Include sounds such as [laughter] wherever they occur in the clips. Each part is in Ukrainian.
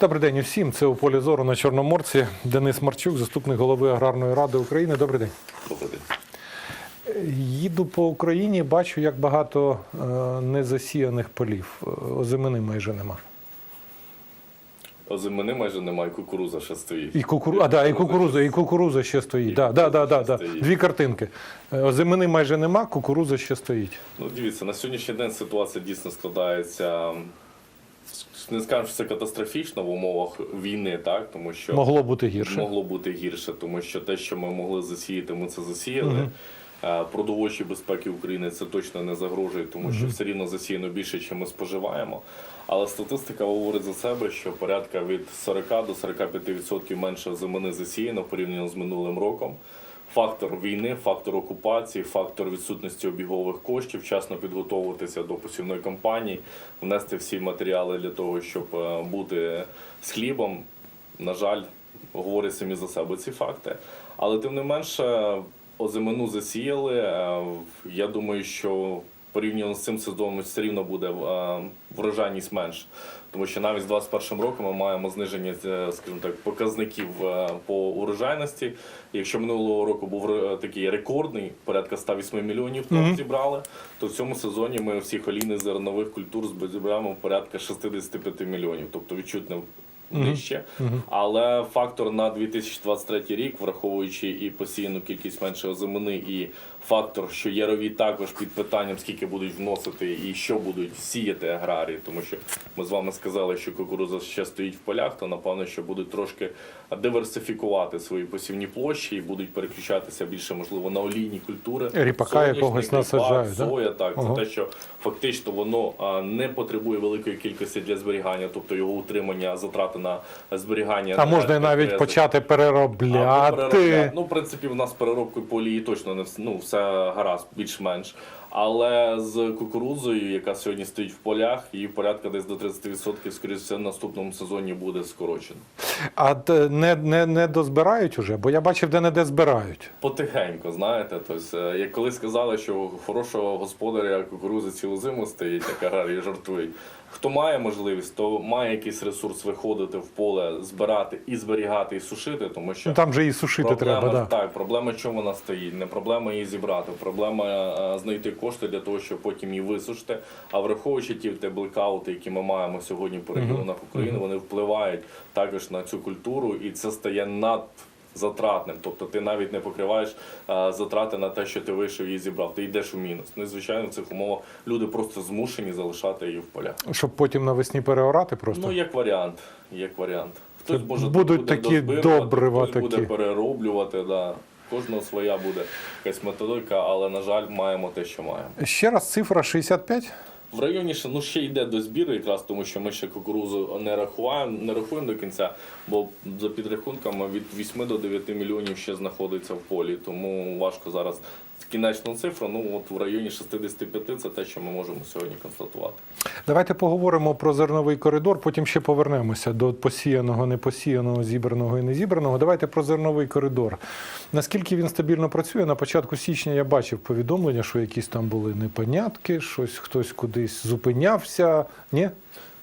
Добрий день усім. Це у полі зору на Чорноморці. Денис Марчук, заступник голови Аграрної ради України. Добрий день. Добрий день. Їду по Україні, бачу, як багато е, незасіяних полів. Е, Озимини майже нема. Озимини майже немає, кукуруза ще стоїть. І кукуру... а, да, і кукуруза, і кукуруза ще стоїть. І Да, да, да, да, кукурудза да. стоїть. Дві картинки. Е, Озимини майже нема, кукуруза ще стоїть. Ну, дивіться, на сьогоднішній день ситуація дійсно складається. Не скажемо, що це катастрофічно в умовах війни, так тому що Могло бути гірше. могло бути гірше, тому що те, що ми могли засіяти, ми це засіяли. Е, Продовольчій безпеки України це точно не загрожує, тому що все рівно засіяно більше, ніж ми споживаємо. Але статистика говорить за себе, що порядка від 40 до 45% менше зимини засіяно порівняно з минулим роком. Фактор війни, фактор окупації, фактор відсутності обігових коштів, вчасно підготовитися до посівної кампанії, внести всі матеріали для того, щоб е, бути з хлібом. На жаль, говорять самі за себе ці факти. Але тим не менше, озимину засіяли. Е, Я думаю, що порівняно з цим сезоном все рівно буде врожайність менш. Тому що навіть з 21 роком ми маємо зниження, е, скажімо так, показників е, по урожайності. Якщо минулого року був е, такий рекордний, порядка 108 мільйонів тонн зібрали, то в цьому сезоні ми всіх олійних зернових культур збираємо порядка 65 мільйонів, тобто відчутно нижче. Але фактор на 2023 рік, враховуючи і посіяну кількість менше озимини, і фактор, що ярові також під питанням, скільки будуть вносити і що будуть сіяти аграрії, тому що ми з вами сказали, що кукурудза ще стоїть в полях, то напевно, що будуть трошки диверсифікувати свої посівні площі і будуть переключатися більше, можливо, на олійні культури. Ріпака якогось насаджають? Соя, так, Ага. це те, що фактично воно не потребує великої кількості для зберігання, тобто його утримання, затрати на зберігання. А можна і навіть почати переробляти. переробляти. Ну, в принципі, в нас переробкою полії точно не ну, все гаразд, більш-менш. Але з кукурудзою, яка сьогодні стоїть в полях, її порядка десь до 30%, скоріше все, в наступному сезоні буде скорочено. А не, не, не дозбирають уже, бо я бачив, де не де збирають. Потихеньку, знаєте, тобто, як коли сказали, що хорошого господаря кукурузи цілу зиму стоїть, як аграрії жартують. Хто має можливість, то має якийсь ресурс виходити в поле, збирати і зберігати, і сушити, тому що Ну, там же і сушити проблема, треба. Да. так, проблема, чому вона стоїть? Не проблема її зібрати, проблема е, знайти кошти для того, щоб потім її висушити. А враховуючи ті те блекаути, які ми маємо сьогодні по регіонах України, вони впливають також на цю культуру, і це стає над. Затратним, тобто ти навіть не покриваєш е, затрати на те, що ти вийшов і зібрав. Ти йдеш у мінус. Ну і звичайно, в цих умовах люди просто змушені залишати її в полях. Щоб потім навесні переорати просто. Ну, як варіант, як варіант. Хтось може будуть буде такі добрива хтось буде перероблювати. Да. Кожного своя буде якась методика, але на жаль, маємо те, що маємо. Ще раз цифра 65. В районі ще ну ще йде до збіру, якраз тому що ми ще кукурузу не рахуємо, не рахуємо до кінця, бо за підрахунками від 8 до 9 мільйонів ще знаходиться в полі. Тому важко зараз кінечну цифру. Ну от в районі 65 це те, що ми можемо сьогодні констатувати. Давайте поговоримо про зерновий коридор, потім ще повернемося до посіяного, непосіяного, зібраного і незібраного. Давайте про зерновий коридор. Наскільки він стабільно працює? На початку січня я бачив повідомлення, що якісь там були непонятки, щось хтось кудись зупинявся. Ні?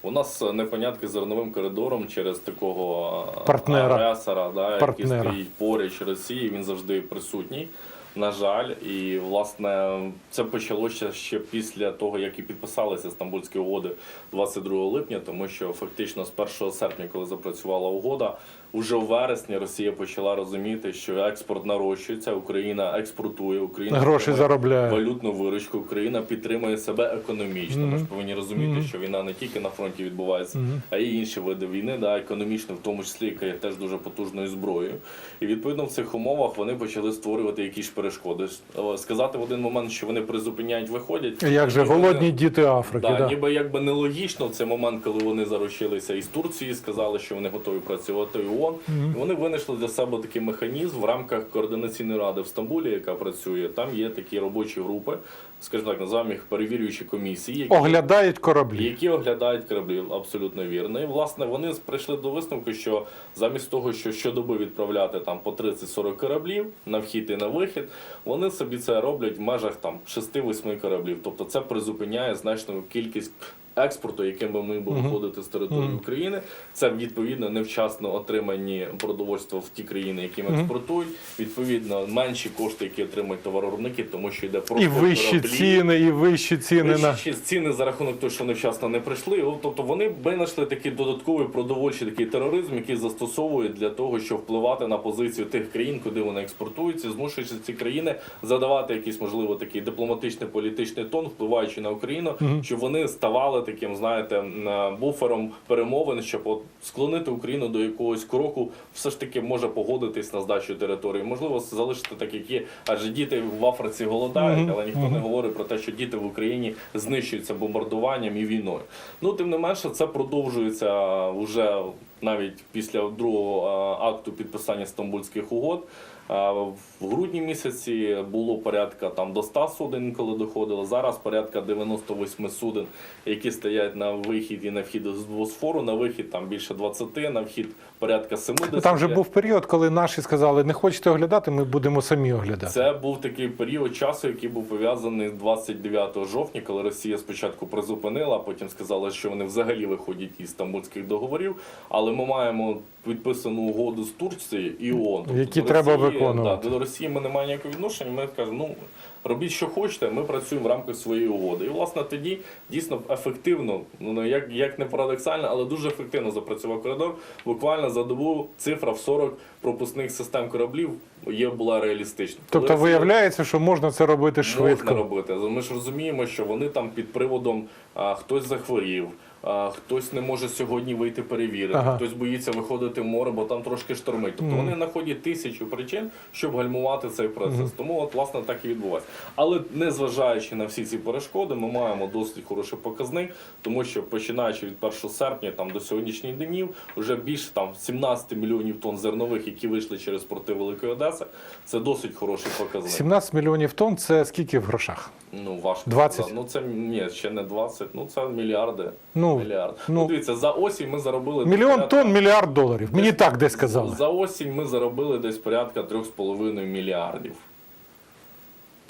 У нас непонятки з зерновим коридором через такого Партнера. агресора, да, Партнера. який стоїть поруч Росії, він завжди присутній. На жаль, і власне це почалося ще після того, як і підписалися Стамбульські угоди 22 липня, тому що фактично з 1 серпня, коли запрацювала угода, уже в вересні Росія почала розуміти, що експорт нарощується, Україна експортує, Україна Гроші заробляє. валютну виручку. Україна підтримує себе економічно. Ми ж повинні розуміти, що війна не тільки на фронті відбувається, а й інші види війни, да, економічно, в тому числі, яка є теж дуже потужною зброєю. І відповідно в цих умовах вони почали створювати якісь перешкоди. Е, Сказати в один момент, що вони призупиняють, виходять. Як же голодні діти Африки? Да, Да, ніби якби нелогічно в цей момент, коли вони заручилися із Турції, сказали, що вони готові працювати ООН. І Вони винайшли для себе такий механізм в рамках координаційної ради в Стамбулі, яка працює. Там є такі робочі групи, скажімо так, називаємо їх перевірюючі комісії, які Оглядають кораблі. які оглядають кораблі, абсолютно вірно. І власне вони прийшли до висновку, що замість того, що щодоби відправляти там по 30-40 кораблів на вхід і на вихід, вони собі це роблять в межах там 6-8 кораблів. Тобто це призупиняє значну кількість експорту, яким би ми були виходити з території України. Це відповідно невчасно отримані продовольство в ті країни, які ми експортують. Відповідно, менші кошти, які отримують товаровиробники, тому що йде просто І вищі кораблі. ціни, і вищі ціни на. Ціни за рахунок того, що невчасно не прийшли. Тобто вони винайшли такий додатковий продовольчий такий тероризм, який застосовують для того, щоб впливати на позицію тих країн, куди вони експортуються, змушуючи ці країни задавати якийсь можливо такий дипломатичний політичний тон, впливаючи на Україну, щоб вони ставали таким, знаєте, е, буфером перемовин, щоб от склонити Україну до якогось кроку, все ж таки може погодитись на здачу території. Можливо, залишити так, як є, адже діти в Африці голодають, але ніхто не говорить про те, що діти в Україні знищуються бомбардуванням і війною. Ну тим не менше, це продовжується вже навіть після другого акту підписання стамбульських угод. А, В грудні місяці було порядка там до 100 суден, коли доходило. Зараз порядка 98 суден, які стоять на вихід і на вхід з Босфору. На вихід там більше 20, на вхід порядка 70. Ну, Там же був період, коли наші сказали, не хочете оглядати, ми будемо самі оглядати. Це був такий період часу, який був пов'язаний з 29 жовтня, коли Росія спочатку призупинила, а потім сказала, що вони взагалі виходять із стамбульських договорів. Але ми маємо підписану угоду з Турцією і ООН. Тобто Які до треба виконувати. Да, до Росії ми не маємо ніякого відношення. Ми кажемо, ну робіть, що хочете, ми працюємо в рамках своєї угоди. І власне тоді дійсно ефективно, ну як, як не парадоксально, але дуже ефективно запрацював коридор. Буквально за добу цифра в 40 пропускних систем кораблів є була реалістична. Тобто Росія- виявляється, що можна це робити Можна швидко. робити. Ми ж розуміємо, що вони там під приводом а, хтось захворів, хтось не може сьогодні вийти перевірити, Ага. хтось боїться виходити в море, бо там трошки штормить. Тобто вони знаходять тисячу причин, щоб гальмувати цей процес. Тому от власне так і відбувається. Але незважаючи на всі ці перешкоди, ми маємо досить хороший показник, тому що починаючи від 1 серпня там до сьогоднішніх днів, вже більше там 17 мільйонів тонн зернових, які вийшли через порти Великої Одеси. Це досить хороший показник. 17 мільйонів тонн це скільки в грошах? Ну, важко 20? сказати. Ну, це ні, ще не 20, ну це мільярди. Ну, Мільярд. ну. Дивіться, за осінь ми заробили Мільйон порядка- тонн, мільярд доларів. Мені так десь сказали. За осінь ми заробили десь порядка 3,5 мільярдів.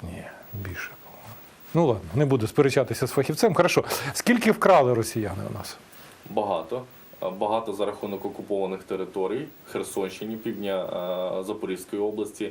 Ні, більше. Ну ладно, не буду сперечатися з фахівцем. Хорошо. Скільки вкрали росіяни у нас? Багато. Багато за рахунок окупованих територій Херсонщині, півдня Запорізької області,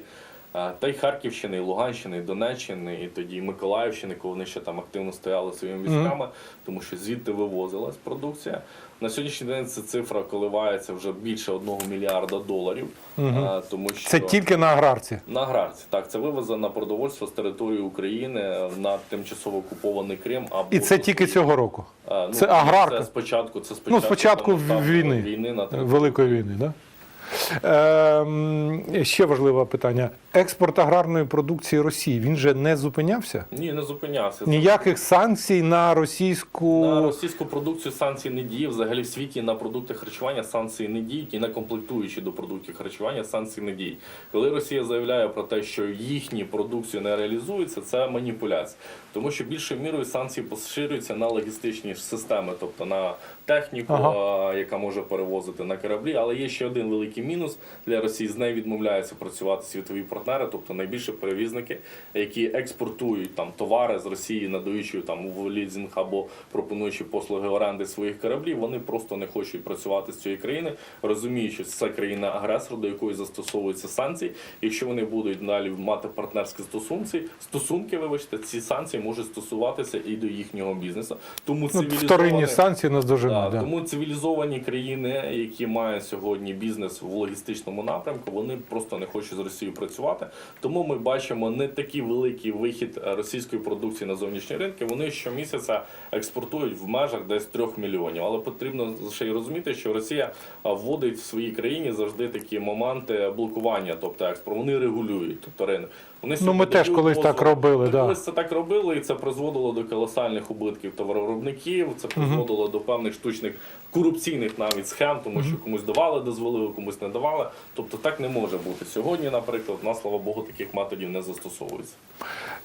та й Харківщини, і Луганщини, і Донеччини, і тоді і Миколаївщини, коли вони ще там активно стояли своїми військами, тому що звідти вивозилась продукція. На сьогоднішній день ця цифра коливається вже більше одного мільярда доларів. е, Тому що Це тільки на аграрці. на аграрці. Так, це вивезено продовольство з території України на тимчасово окупований Крим. Або І це тільки цього року. Ну, це аграрка. Це спочатку, це спочатку, Ну, спочатку війни. війни на території. Великої війни. Да? Ем, ще важливе питання. Експорт аграрної продукції Росії він же не зупинявся? Ні, не зупинявся. Ніяких санкцій на російську. На російську продукцію санкції не діє. Взагалі в світі на продукти харчування санкції не діють і на комплектуючі до продуктів харчування санкції не діють. Коли Росія заявляє про те, що їхні продукцію не реалізується, це маніпуляція. Тому що більшою мірою санкції поширюються на логістичні системи, тобто на техніку, Ага. яка може перевозити на кораблі. Але є ще один великий мінус для Росії. З нею відмовляються працювати світові партнери, тобто найбільші перевізники, які експортують там товари з Росії, надаючи там в лізинг або пропонуючи послуги оренди своїх кораблів. Вони просто не хочуть працювати з цієї країни, розуміючи, що це країна агресор, до якої застосовуються санкції. Якщо вони будуть далі мати партнерські стосунки, стосунки, вибачте, ці санкції можуть стосуватися і до їхнього бізнесу. Тому Ну, вторинні санкції нас доженуть. Да, Да, Тому цивілізовані країни, які мають сьогодні бізнес в логістичному напрямку, вони просто не хочуть з Росією працювати. Тому ми бачимо не такий великий вихід російської продукції на зовнішні ринки. Вони щомісяця експортують в межах десь трьох мільйонів. Але потрібно ще й розуміти, що Росія вводить в своїй країні завжди такі моменти блокування, тобто експорт. Вони регулюють, тобто ринок. Вони Ну, ми теж колись так робили, Ми да. колись це так робили, і це призводило до колосальних убитків товаровиробників. Це призводило до певних штучних корупційних навіть схем, тому що комусь давали дозволи, комусь не давали. Тобто так не може бути. Сьогодні, наприклад, у нас, слава Богу, таких методів не застосовується.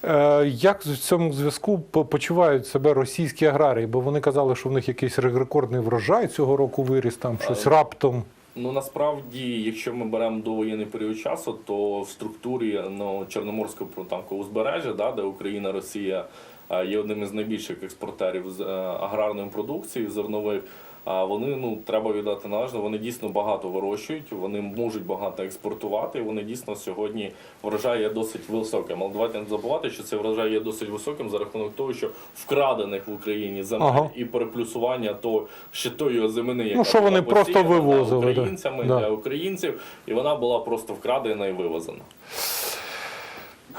Е, як в цьому зв'язку почувають себе російські аграрії? Бо вони казали, що в них якийсь рекордний врожай цього року виріс, там щось Е, раптом. Ну насправді, якщо ми беремо довоєнний період часу, то в структурі ну, Чорноморського протамкового узбережжя, да, де Україна, Росія е, є одним із найбільших експортерів з аграрної продукції зернових. А вони ну треба віддати належне. Вони дійсно багато вирощують, вони можуть багато експортувати. Вони дійсно сьогодні врожай є досить високим. Але давайте не забувати, що цей врожай є досить високим за рахунок того, що вкрадених в Україні земель Ага. і переплюсування то ще тої озимини, яка Ну, що вони була просто вивозили, українцями Да. для українців, і вона була просто вкрадена і вивезена.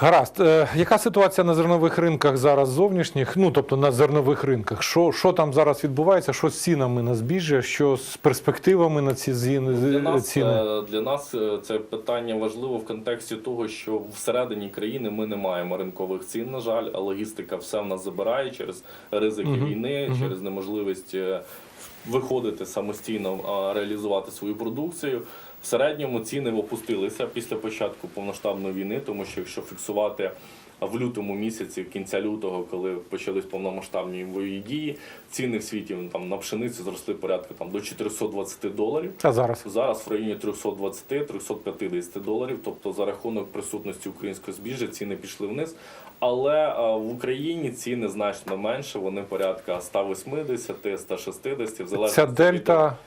Гаразд, Е, яка ситуація на зернових ринках зараз зовнішніх? Ну тобто на зернових ринках? Що, що там зараз відбувається? Що з цінами на збіжжя? Що з перспективами на ці зіни- Для нас, ціни? е, для нас е, це питання важливо в контексті того, що всередині країни ми не маємо ринкових цін, на жаль, а логістика все в нас забирає через ризики Мгм, війни, мгм. через неможливість виходити самостійно, реалізувати свою продукцію. В середньому ціни опустилися після початку повноштабної війни, тому що якщо фіксувати в лютому місяці, кінця лютого, коли почались повномасштабні бойові дії, ціни в світі ну, там на пшеницю зросли порядка там до 420 доларів. А зараз? Зараз в районі 320-350 доларів. Тобто за рахунок присутності українського збіжжя ціни пішли вниз. Але е, в Україні ціни значно менше. Вони порядка 180-160, в залежності Ця від- дельта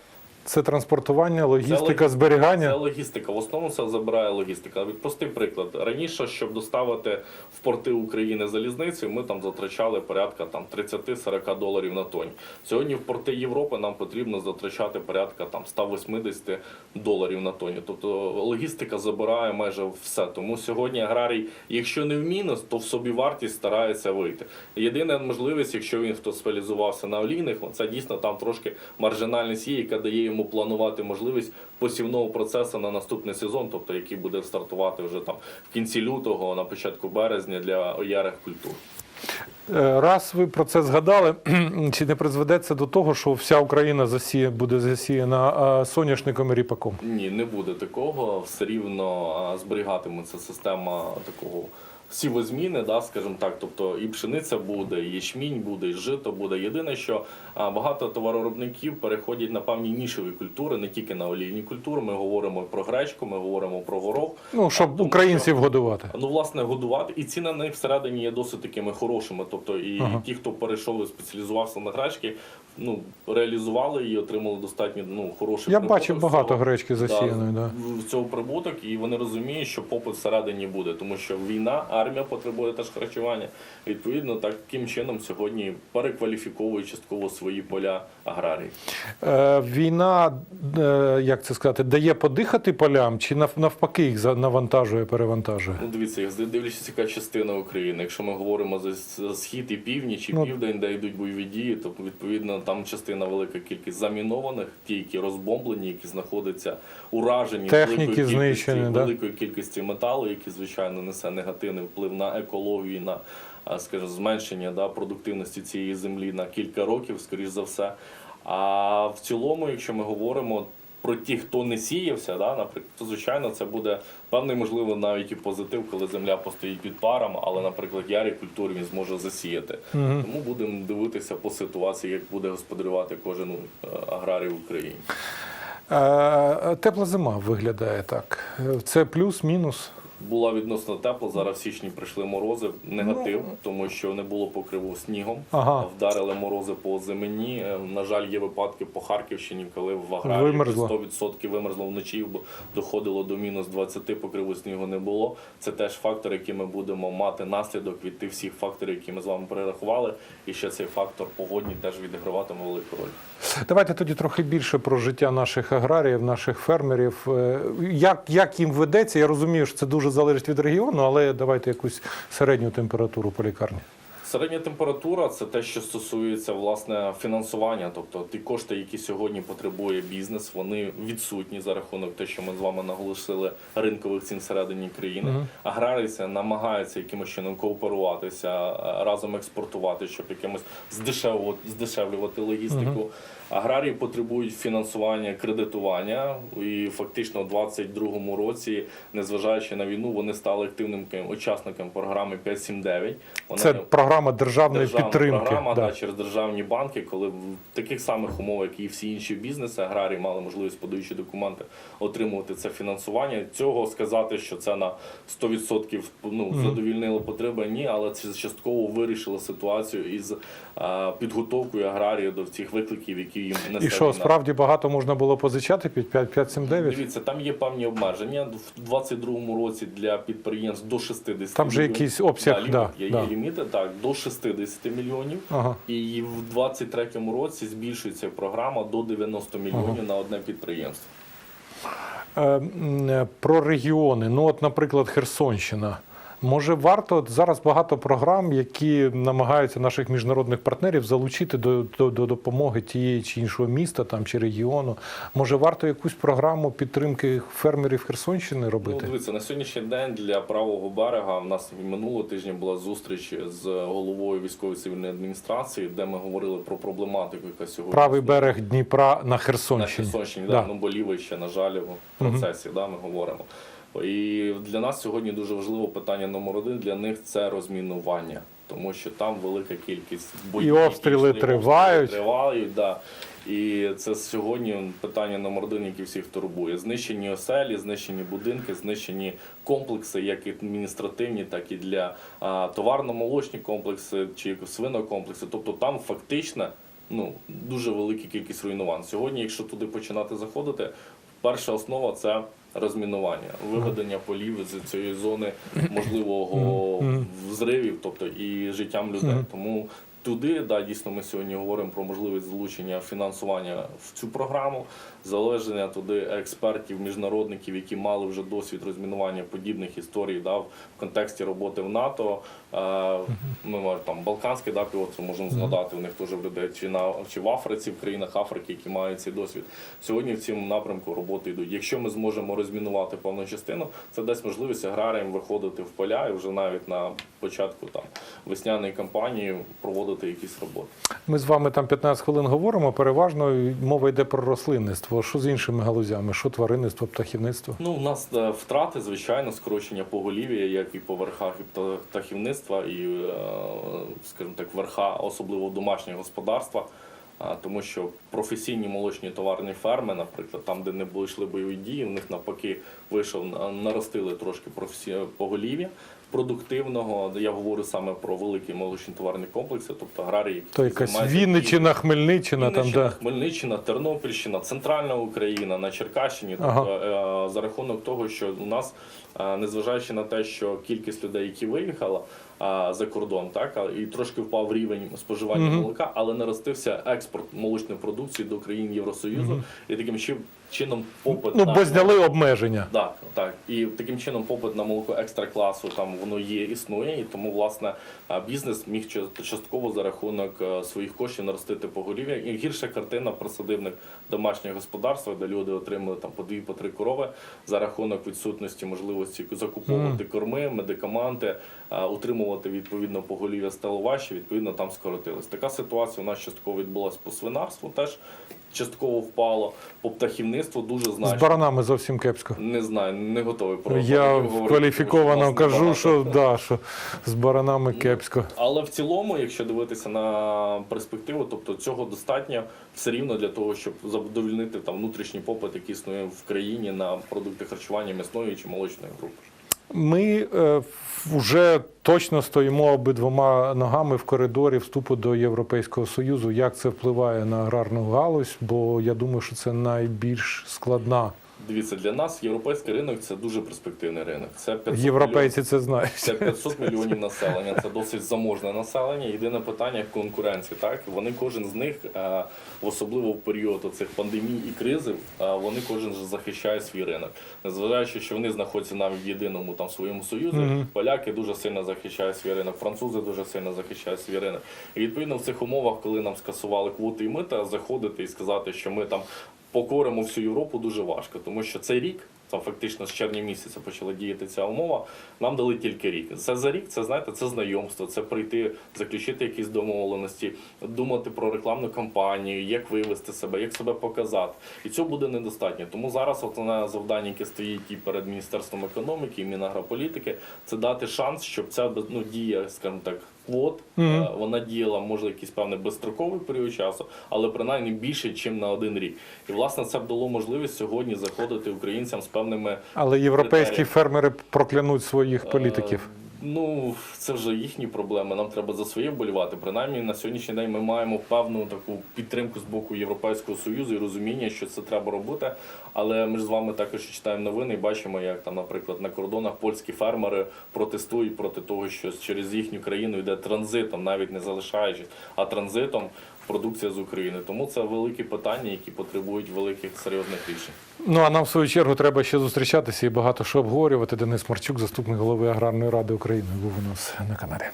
це транспортування, логістика, лог- зберігання. Це логістика. В основному це забирає логістика. Простий приклад. Раніше, щоб доставити в порти України залізницю, ми там затрачали порядка там 30-40 доларів на тонні. Сьогодні в порти Європи нам потрібно затрачати порядка там 180 доларів на тонні. Тобто логістика забирає майже все. Тому сьогодні аграрій, якщо не в мінус, то в собі вартість старається вийти. Єдина можливість, якщо він хто спеціалізувався на олійних, це дійсно там трошки маржинальність є, яка дає йому планувати можливість посівного процесу на наступний сезон, тобто який буде стартувати вже там в кінці лютого, на початку березня для ярих культур. Е, Раз ви про це згадали, [clears throat] чи не призведе це до того, що вся Україна засіє, буде засіяна соняшником і ріпаком? Ні, не буде такого. Все рівно зберігатиметься система такого сівозміни, да, скажімо так. Тобто і пшениця буде, і ячмінь буде, і жито буде. Єдине, що багато товаровиробників переходять на певні нішеві культури, не тільки на олійні культури. Ми говоримо про гречку, ми говоримо про горох. Ну, щоб тому українців годувати. Ну, власне, годувати, і ціни на них всередині є досить такими хорошими. Тобто, і Ага. ті, хто перейшов і спеціалізувався на гречки, ну реалізували і отримали достатньо ну хороший Я бачив багато цього. гречки засіяної. Да. в цього прибуток, і вони розуміють, що попит всередині буде, тому що війна, армія потребує теж харчування. Відповідно, таким чином сьогодні перекваліфіковують частково свої поля аграрії. Е, Війна, е, як це сказати, дає подихати полям, чи нав- навпаки їх навантажує, перевантажує? Ну, дивіться, дивлячись, яка частина України. Якщо ми говоримо за, схід і північ, і Ну, південь, де йдуть бойові дії, то відповідно там частина велика кількість замінованих, ті, які розбомблені, які знаходяться уражені Техніки великої кількості, знищені, да? великої кількості металу, який звичайно несе негативний вплив на екологію, на скажімо, зменшення да, продуктивності цієї землі на кілька років, скоріш за все. А в цілому, якщо ми говоримо про ті, хто не сіявся, да, наприклад, то звичайно це буде певний, можливо, навіть і позитив, коли земля постоїть під паром, але, наприклад, ярі культури він зможе засіяти. Мгм. Тому будемо дивитися по ситуації, як буде господарювати кожен е, аграрій в Україні. Е, Тепла зима виглядає так. Е, Це плюс, мінус. Була відносно тепла. Зараз в січні прийшли морози. Негатив, тому що не було покриву снігом. Ага. Вдарили морози по зимені. Е, На жаль, є випадки по Харківщині, коли в аграрії Вимерзло. 100% вимерзло вночі, бо доходило до мінус 20, покриву снігу не було. Це теж фактор, який ми будемо мати наслідок від тих всіх факторів, які ми з вами перерахували. І ще цей фактор погодні теж відіграватиме велику роль. Давайте тоді трохи більше про життя наших аграріїв, наших фермерів. Е, Як, як їм ведеться? Я розумію, що це дуже залежить від регіону, але давайте якусь середню температуру по лікарні. Середня температура це те, що стосується власне фінансування, тобто ті кошти, які сьогодні потребує бізнес, вони відсутні за рахунок те, що ми з вами наголосили ринкових цін всередині країни. Мгм. Аграрійці намагаються якимось чином кооперуватися, е, разом експортувати, щоб якимось здешевувати, здешевлювати логістику. Аграрії потребують фінансування, кредитування, і фактично у 2022 році, незважаючи на війну, вони стали активним учасником програми 5.7.9. Вона Це програма програма державної державна підтримки. програма да. да. через державні банки, коли в таких самих умовах, як і всі інші бізнеси, аграрії мали можливість, подаючи документи, отримувати це фінансування. Цього сказати, що це на 100% ну, задовільнило потреби, ні, але це частково вирішило ситуацію із а, підготовкою аграрії до цих викликів, які їм несе І що, справді багато можна було позичати під 5, 5 7, 9? Дивіться, там є певні обмеження. В 22-му році для підприємств до 60 Там же якийсь обсяг, да, да, є, да. є ліміти, так, до 60 мільйонів. Ага. І в 23-му році збільшується програма до 90 мільйонів на одне підприємство. Е, е, Про регіони. Ну, от, наприклад, Херсонщина. Може, варто от зараз багато програм, які намагаються наших міжнародних партнерів залучити до, до, до допомоги тієї чи іншого міста там чи регіону. Може, варто якусь програму підтримки фермерів Херсонщини Ну, робити? дивіться, на сьогоднішній день для правого берега в нас минулого тижня була зустріч з головою військової цивільної адміністрації, де ми говорили про проблематику, яка сьогодні Правий берег Дніпра на на Херсонщині. Херсонщині, Да. да. ну болівий ще на жаль в процесі, да, ми говоримо. І для нас сьогодні дуже важливо питання номер один для них це розмінування, тому що там велика кількість боїв. І обстріли тривають. обстріли тривають, да. І це сьогодні питання номер один, яке всіх турбує. Знищені оселі, знищені будинки, знищені комплекси, як і адміністративні, так і для а, товарно-молочні комплекси чи свинокомплекси. Тобто там фактично ну, дуже велика кількість руйнувань. Сьогодні, якщо туди починати заходити, перша основа це розмінування, виведення полів з цієї зони можливого взривів, тобто і життям людей. Тому туди, да, дійсно, ми сьогодні говоримо про можливість залучення фінансування в цю програму, залеження туди експертів, міжнародників, які мали вже досвід розмінування подібних історій, да, в контексті роботи в НАТО. Е, Ми там Балканський да, півострів можемо згадати. У них теж в людей чи на чи в Африці, в країнах Африки, які мають цей досвід. Сьогодні в цьому напрямку роботи йдуть. Якщо ми зможемо розмінувати певну частину, це дасть можливість аграріям виходити в поля і вже навіть на початку там весняної кампанії проводити якісь роботи. Ми з вами там 15 хвилин говоримо. Переважно мова йде про рослинництво. Що з іншими галузями? Що тваринництво, птахівництво? Ну, у нас е, втрати, звичайно, скорочення поголів'я, як і по верхах і пта- птахівництва, і, е, скажімо так, верха, особливо домашнього господарства. Тому що професійні молочні товарні ферми, наприклад, там, де не були йшли бойові дії, в них навпаки вийшов, на- наростили трошки професі... поголів'я продуктивного. Я говорю саме про великі молочні товарні комплекси, тобто аграрії, які То якась займаються Вінниччина, Хмельниччина, там да. Хмельниччина, Тернопільщина, Центральна Україна, на Черкащині. Тобто, Ага. е, за рахунок того, що у нас, е, незважаючи на те, що кількість людей, які виїхала е, за кордон, так і трошки впав рівень споживання Мгм. молока, але наростився експорт молочної продукції до країн Євросоюзу, і таким чи- чином попит Ну, на бо зняли обмеження. так, так. І таким чином попит на молоко екстра класу там воно є, існує, і тому власне бізнес міг ча- частково за рахунок е, своїх коштів наростити поголів'я. І гірша картина присадибних домашніх господарств, де люди отримали там по дві, по три корови за рахунок відсутності можливості закуповувати корми, медикаменти, утримувати відповідно поголів'я стало важче, відповідно там скоротилось. Така ситуація у нас частково відбулася по свинарству, теж частково впало, по птахівництву дуже З значно. баранами зовсім кепсько. Не знаю, не готовий про Я кваліфіковано кажу, що да, що з баранами кепсько. Але в цілому, якщо дивитися на перспективу, тобто цього достатньо все рівно для того, щоб задовольнити там внутрішній попит, який існує в країні на продукти харчування м'ясної чи молочної групи. Ми е, вже точно стоїмо обидвома ногами в коридорі вступу до Європейського Союзу. Як це впливає на аграрну галузь? Бо я думаю, що це найбільш складна. Дивіться, для нас європейський ринок це дуже перспективний ринок. Це 500 Європейці це знають. Це 500 мільйонів населення, це досить заможне населення. Єдине питання конкуренції. Так вони кожен з них, е, особливо в період цих пандемій і кризи, е, вони кожен захищає свій ринок. Незважаючи, що вони знаходяться навіть в єдиному там своєму союзі, Мгм. поляки дуже сильно захищають свій ринок, французи дуже сильно захищають свій ринок. І відповідно в цих умовах, коли нам скасували квоти і мита, заходити і сказати, що ми там покоримо всю Європу дуже важко, тому що цей рік. Там фактично з червня місяця почала діяти ця умова. Нам дали тільки рік. Це за рік, це знаєте, це знайомство, це прийти, заключити якісь домовленості, думати про рекламну кампанію, як вивести себе, як себе показати. І цього буде недостатньо. Тому зараз основне завдання, яке стоїть і перед міністерством економіки, і Мінагрополітики, це дати шанс, щоб ця ну, дія, скажімо так, квот. Е, Вона діяла, може, якийсь певний безстроковий період часу, але принаймні більше, ніж на один рік. І власне це б дало можливість сьогодні заходити українцям з певними Але європейські критеріями. фермери проклянуть своїх політиків. Ну, це вже їхні проблеми. Нам треба за своє вболівати. Принаймні на сьогоднішній день ми маємо певну таку підтримку з боку Європейського союзу і розуміння, що це треба робити. Але ми ж з вами також читаємо новини і бачимо, як там, наприклад, на кордонах польські фермери протестують проти того, що через їхню країну йде транзитом, навіть не залишаючи, а транзитом продукція з України. Тому це великі питання, які потребують великих серйозних рішень. Ну а нам в свою чергу треба ще зустрічатися і багато що обговорювати. Денис Марчук, заступник голови аграрної ради України, був у нас на каналі.